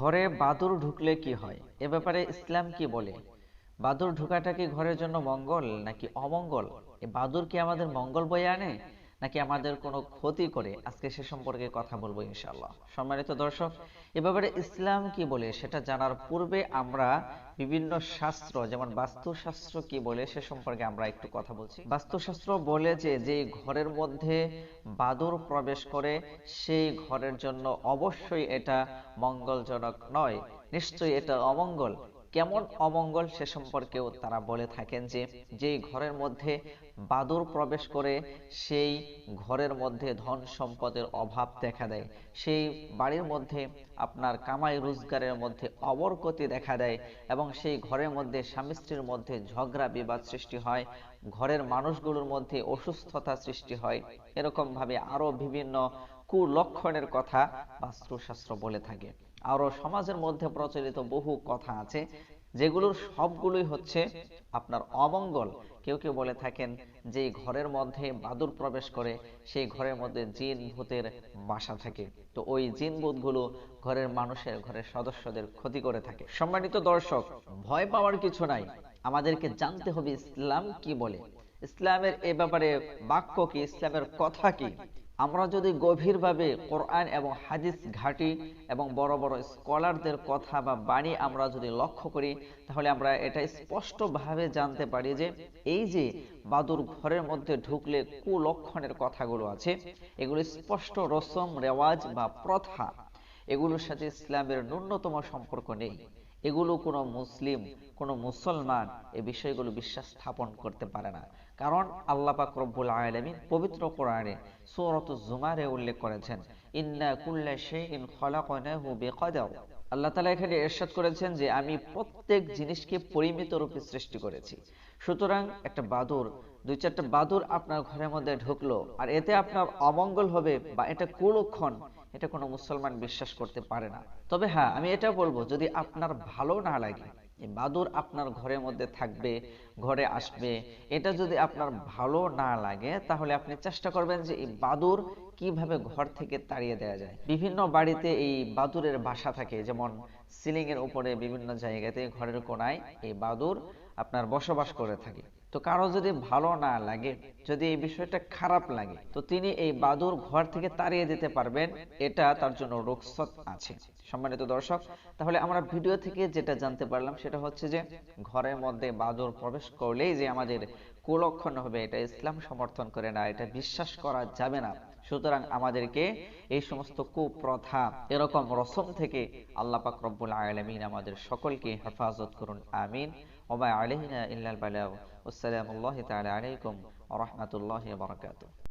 ঘরে বাদুর ঢুকলে কি হয়? এ ব্যাপারে ইসলাম কি বলে? বাদুর ঢোকাটা কি ঘরের জন্য মঙ্গল নাকি অমঙ্গল? বাদুর কি আমাদের মঙ্গল বয়ে আনে? নাকি আমাদের কোনো ক্ষতি করে? আজকে সে সম্পর্কে কথা বলব ইনশাআল্লাহ। সম্মানিত দর্শক, এ ব্যাপারে ইসলাম কি বলে সেটা জানার পূর্বে আমরা বিভিন্ন শাস্ত্র, যেমন বাস্তুশাস্ত্র কি বলে সে সম্পর্কে আমরা একটু কথা বলছি। বাস্তুশাস্ত্র বলে যে যে ঘরের মধ্যে বাদুর প্রবেশ করে, সেই ঘরের জন্য অবশ্যই এটা মঙ্গলজনক নয়। নিশ্চয়ই এটা অমঙ্গল। কেমন অমঙ্গল সে সম্পর্কেও তারা বলে থাকেন যে, যেই ঘরের মধ্যে বাদুর প্রবেশ করে, সেই ঘরের মধ্যে ধন সম্পদের অভাব দেখা দেয়। সেই বাড়ির মধ্যে আপনার কামাই রোজগারের মধ্যে অবরগতি দেখা দেয় এবং সেই ঘরের মধ্যে স্বামী স্ত্রীর মধ্যে ঝগড়া বিবাদ সৃষ্টি হয়। ঘরের মানুষগুলোর মধ্যে অসুস্থতা সৃষ্টি হয়। এরকম ভাবে আরও বিভিন্ন কুলক্ষণের কথা বাস্তুশাস্ত্র বলে থাকে। আরও সমাজের মধ্যে প্রচলিত বহু কথা আছে, যেগুলোর সবগুলোই হচ্ছে আপনার অমঙ্গল। কেউ কেউ বলে থাকেন যে ঘরের মধ্যে বাদুর প্রবেশ করে, সেই ঘরের মধ্যে জিন ভূতের বাসা থাকে। তো ওই জিন ভূতগুলো ঘরের মানুষের, ঘরের সদস্যদের ক্ষতি করে থাকে। সম্মানিত দর্শক, ভয় পাওয়ার কিছু নাই। আমাদেরকে জানতে হবে ইসলাম কি বলে? ইসলামের এ ব্যাপারে বাক্য কি? ইসলামের কথা কি? আমরা যদি গভীরভাবে কোরআন এবং হাদিস ঘাটি এবং বড় বড় স্কলারদের কথা বা বাণী আমরা যদি লক্ষ্য করি, তাহলে আমরা এটা স্পষ্টভাবে জানতে পারি যে এই যে বাদুর ঘরের মধ্যে ঢুকলে কুলক্ষণের কথাগুলো আছে, এগুলো স্পষ্ট রসম রেওয়াজ বা প্রথা। এগুলোর সাথে ইসলামের ন্যূনতম সম্পর্ক নেই। এগুলো কোনো মুসলিম, কোনো মুসলমান এই বিষয়গুলো বিশ্বাস স্থাপন করতে পারে না। কারণ আল্লাহ পাক রব্বুল আলামিন পবিত্র কোরআনে সূরাত জুমারে উল্লেখ করেছেন, ইন্না কুল্লা শাইইন খলাকনাহু বিকদর। আল্লাহ তাআলা এখানে ইরশাদ করেছেন যে, আমি প্রত্যেক জিনিসকে পরিমিত রূপে সৃষ্টি করেছি। সুতরাং একটা বাদুর দুই চারটা বাদুর আপনার ঘরের মধ্যে ঢুকলো, আর এতে আপনার অমঙ্গল হবে বা এটা কুলক্ষণ এটা কোনো মুসলমান বিশ্বাস করতে পারে না। তবে হ্যাঁ আমি এটা বলব, যদি আপনার ভালো না লাগে বাদুর আপনার ঘরের মধ্যে থাকবে, ঘরে আসবে, এটা যদি আপনার ভালো না লাগে, তাহলে আপনি চেষ্টা করবেন যে এই বাদুর কীভাবে ঘর থেকে তাড়িয়ে দেওয়া যায়। বিভিন্ন বাড়িতে এই বাদুরের বাসা থাকে, যেমন সিলিং এর উপরে বিভিন্ন জায়গাতে ঘরের কোনায় এই বাদুর আপনার বসবাস করে থাকে। তো কারও যদি ভালো না লাগে, যদি এই বিষয়টা খারাপ লাগে, তো তিনি এই বাদুর ঘর থেকে তাড়িয়ে দিতে পারবেন, এটা তার জন্য রুখসত আছে। সম্মানিত দর্শক, তাহলে আমরা ভিডিও থেকে যেটা জানতে পারলাম সেটা হচ্ছে যে, ঘরের মধ্যে বাদুর প্রবেশ করলেই যে আমাদের কুলক্ষণ হবে, এটা ইসলাম সমর্থন করে না, এটা বিশ্বাস করা যাবে না। সুতরাং আমাদেরকে এই সমস্ত কুপ্রথা এরকম রসম থেকে আল্লাহ পাক রব্বুল আলমিন আমাদের সকলকে হেফাজত করুন, আমিন। ওমা আলহিনা ইল্লাল বালাগ আসসালামু আলাইকুম ওয়া রাহমাতুল্লাহি